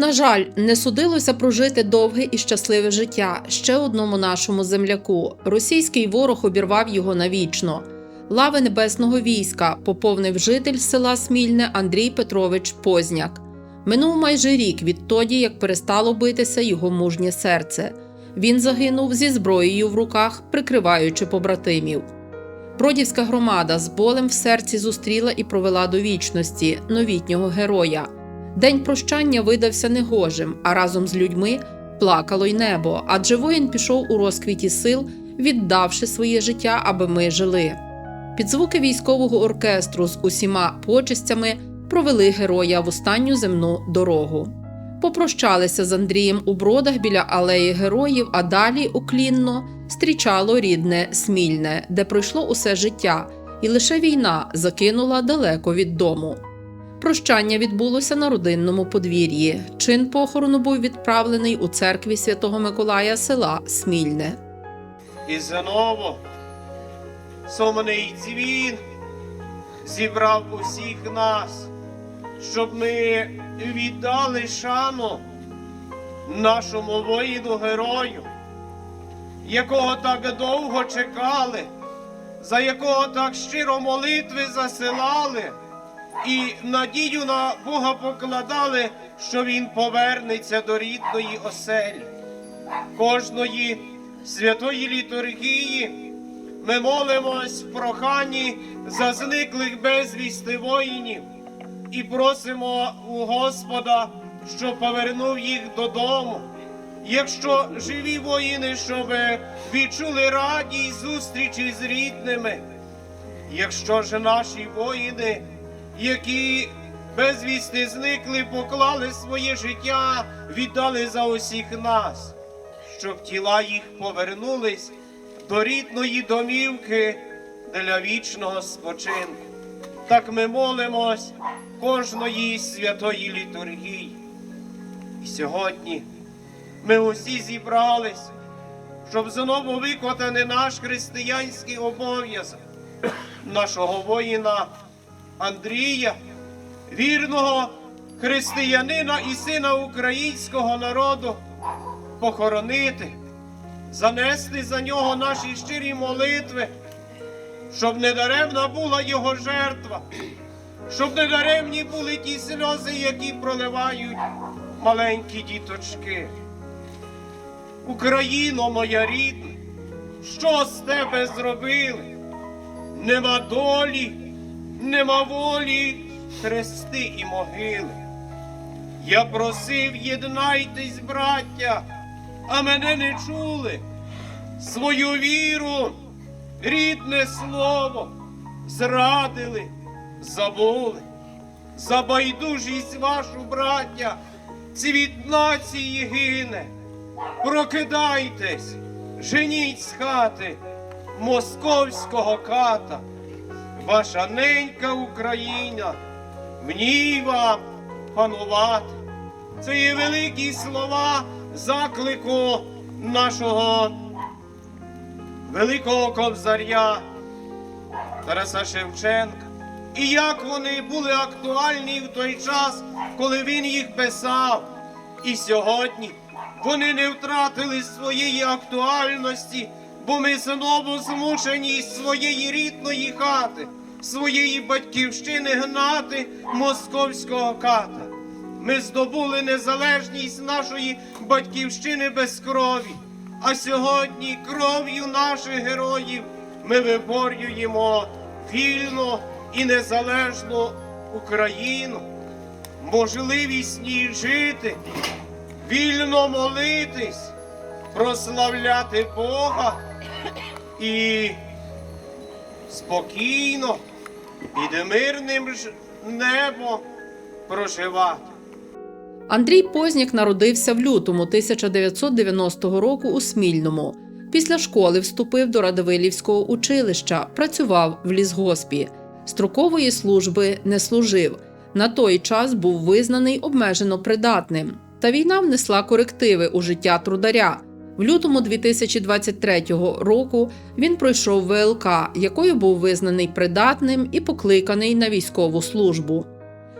На жаль, не судилося прожити довге і щасливе життя ще одному нашому земляку. Російський ворог обірвав його навічно. Лави небесного війська поповнив житель села Смільне Андрій Петрович Позняк. Минув майже рік відтоді, як перестало битися його мужнє серце. Він загинув зі зброєю в руках, прикриваючи побратимів. Бродівська громада з болем в серці зустріла і провела до вічності новітнього героя. День прощання видався негожим, а разом з людьми плакало й небо, адже воїн пішов у розквіті сил, віддавши своє життя, аби ми жили. Під звуки військового оркестру з усіма почестями провели героя в останню земну дорогу. Попрощалися з Андрієм у бродах біля алеї героїв, а далі уклінно стрічало рідне Смільне, де пройшло усе життя, і лише війна закинула далеко від дому. Прощання відбулося на родинному подвір'ї. Чин похорону був відправлений у церкві Святого Миколая села Смільне. І знову сумний дзвін зібрав усіх нас, щоб ми віддали шану нашому воїну герою, якого так довго чекали, за якого так щиро молитви засилали і надію на Бога покладали, що він повернеться до рідної оселі кожної святої літургії ми молимось в проханні за зниклих безвісти воїнів і просимо у Господа, щоб повернув їх додому. Якщо живі воїни, щоб відчули радість зустрічі з рідними, якщо ж наші воїни, які безвісти зникли, поклали своє життя, віддали за усіх нас щоб тіла їх повернулись до рідної домівки для вічного спочинку. Так ми молимось кожної святої літургії. І сьогодні ми усі зібрались, щоб знову виконати наш християнський обов'язок нашого воїна Андрія, вірного християнина і сина українського народу похоронити, занести за нього наші щирі молитви, щоб не даремна була його жертва, щоб не даремні були ті сльози, які проливають маленькі діточки. Україно моя рідна, що з тебе зробили? Нема долі, нема волі, хрести і могили. Я просив, єднайтесь, браття, а мене не чули. Свою віру, рідне слово зрадили, забули. За байдужість вашу, браття, цвіт нації гине. Прокидайтесь, женіть з хати московського ката. Ваша ненька Україна, в вам панувати. Це є великі слова заклику нашого великого ковзаря Тараса Шевченка. І як вони були актуальні в той час, коли він їх писав. І сьогодні вони не втратили своєї актуальності, бо ми знову змушені з своєї рідної хати, своєї батьківщини гнати московського ката. Ми здобули незалежність нашої батьківщини без крові. А сьогодні кров'ю наших героїв ми виборюємо вільну і незалежну Україну, можливість їй жити, вільно молитись, прославляти Бога і спокійно під мирним ж небом проживати. Андрій Позняк народився в лютому 1990 року у Смільному. Після школи вступив до Радивилівського училища, працював в лісгоспі. Строкової служби не служив. На той час був визнаний обмежено придатним. Та війна внесла корективи у життя трударя. В лютому 2023 року він пройшов ВЛК, якою був визнаний придатним і покликаний на військову службу.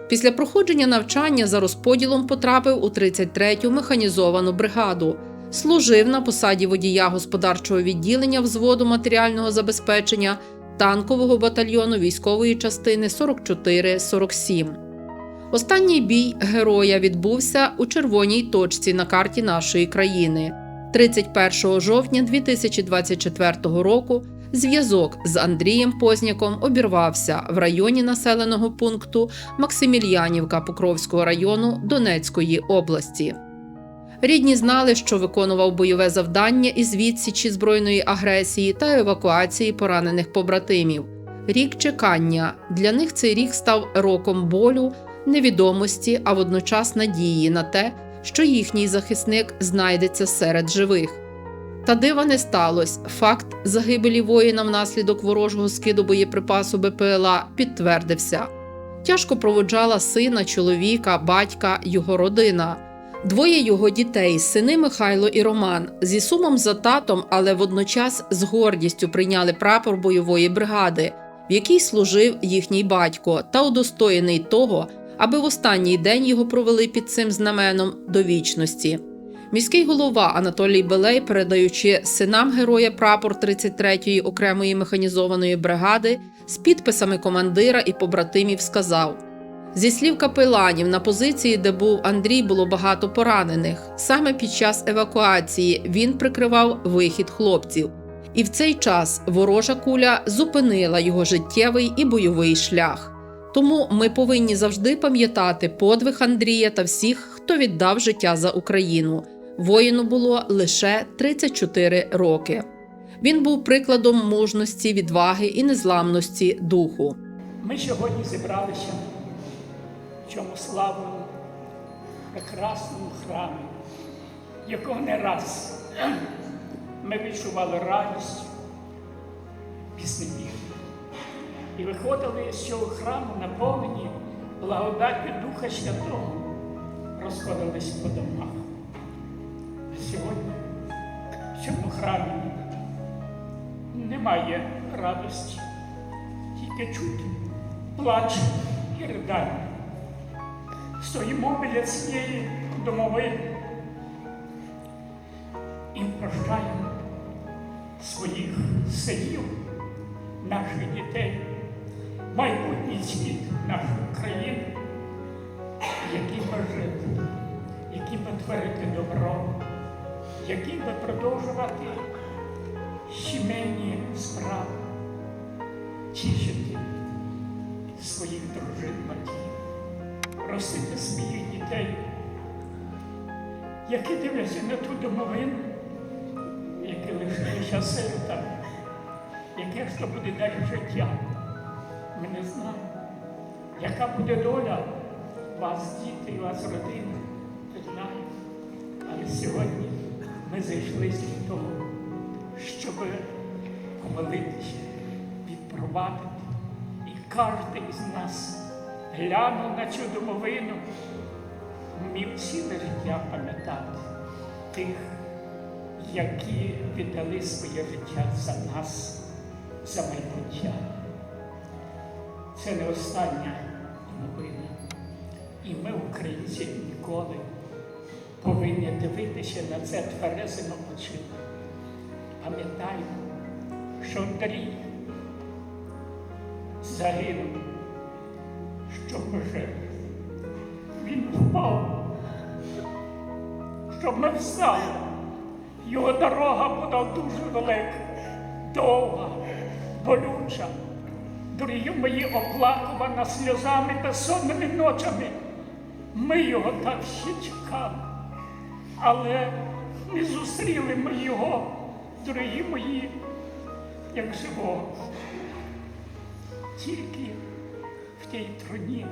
Після проходження навчання за розподілом потрапив у 33-ю механізовану бригаду. Служив на посаді водія господарчого відділення взводу матеріального забезпечення танкового батальйону військової частини 44-47. Останній бій героя відбувся у червоній точці на карті нашої країни. 31 жовтня 2024 року зв'язок з Андрієм Позняком обірвався в районі населеного пункту Максимільянівка Покровського району Донецької області. Рідні знали, що виконував бойове завдання із відсічі збройної агресії та евакуації поранених побратимів. Рік чекання для них цей рік став роком болю, невідомості, а водночас надії на те, що їхній захисник знайдеться серед живих. Та дива не сталося. Факт загибелі воїна внаслідок ворожого скиду боєприпасу БПЛА підтвердився. Тяжко проводжала сина, чоловіка, батька, його родина. Двоє його дітей, сини Михайло і Роман, зі сумом за татом, але водночас з гордістю прийняли прапор бойової бригади, в якій служив їхній батько, та удостоєний того, аби в останній день його провели під цим знаменом до вічності. Міський голова Анатолій Белей, передаючи синам героя прапор 33-ї окремої механізованої бригади з підписами командира і побратимів, сказав. Зі слів капеланів, на позиції, де був Андрій, було багато поранених. Саме під час евакуації він прикривав вихід хлопців. І в цей час ворожа куля зупинила його життєвий і бойовий шлях. Тому ми повинні завжди пам'ятати подвиг Андрія та всіх, хто віддав життя за Україну. Воїну було лише 34 роки. Він був прикладом мужності, відваги і незламності духу. Ми сьогодні зібралися в цьому славному, прекрасному храмі, якого не раз ми відчували радість після віри. І виходили з цього храму наповнені благодаттю Духа Святого, розходились по домах. А сьогодні в цьому храмі немає радості, тільки чути плач і ридання. Стоїмо біля цієї домовини і прощаємо своїх синів, наших дітей, майбутній світ нашої країни, які би жити, які би творити добро, які би продовжувати сімейні справи, тішити своїх дружин батьків, ростити своїх дітей, які дивляться на ту домовину, які лишилися сиротами, яке ж то буде далі життя. Ми не знаємо, яка буде доля вас, діти, і вас родини, не знаю. Але сьогодні ми зайшли для того, щоб помолитися, відпровадити. І кожен із нас глянув на цю домовину, вмів ціле життя пам'ятати тих, які віддали своє життя за нас, за майбуття. Це не остання домовина. І ми, українці, ніколи повинні дивитися на це тверезими очима. Пам'ятаємо, що Андрій загинув, щоб ми. Він впав, щоб ми встали. Його дорога була дуже велика, довга, болюча. Дорогі мої оплакувана сльозами безсонними ночами. Ми його так всі чекали, але не зустріли ми його, дорогі мої, як живого. Тільки в тій труні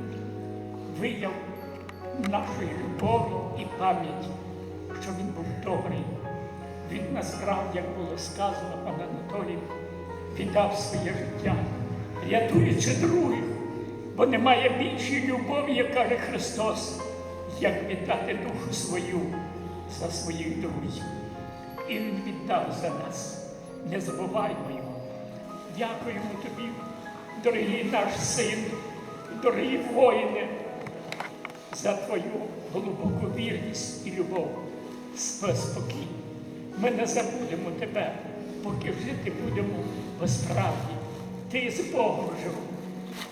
вияв нашої любові і пам'яті, що він був добрий. Він насправді, як було сказано, пан Анатолій, віддав своє життя, рятуючи других, бо немає більшої любові, як каже Христос, як віддати душу свою за своїх друзів. І Він віддав за нас. Не забуваймо його. Дякуємо тобі, дорогий наш син, дорогі воїни, за твою глибоку вірність і любов. Спокій. Ми не забудемо тебе, поки жити будемо по справді. Ти з Богом жив,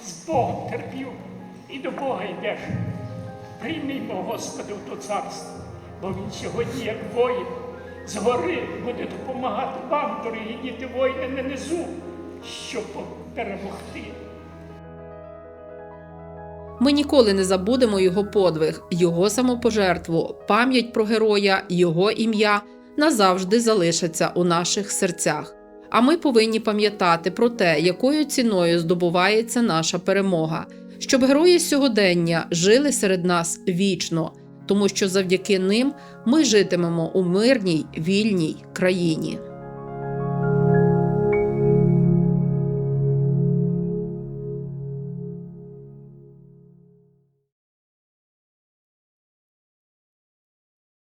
з Богом терпів і до Бога йдеш. Приймімо, Господи, в то царство, бо Він сьогодні, як воїн, згори буде допомагати вам, дорогі діти воїни, на низу, щоб перемогти. Ми ніколи не забудемо його подвиг, його самопожертву, пам'ять про героя, його ім'я назавжди залишаться у наших серцях. А ми повинні пам'ятати про те, якою ціною здобувається наша перемога, щоб герої сьогодення жили серед нас вічно, тому що завдяки ним ми житимемо у мирній вільній країні.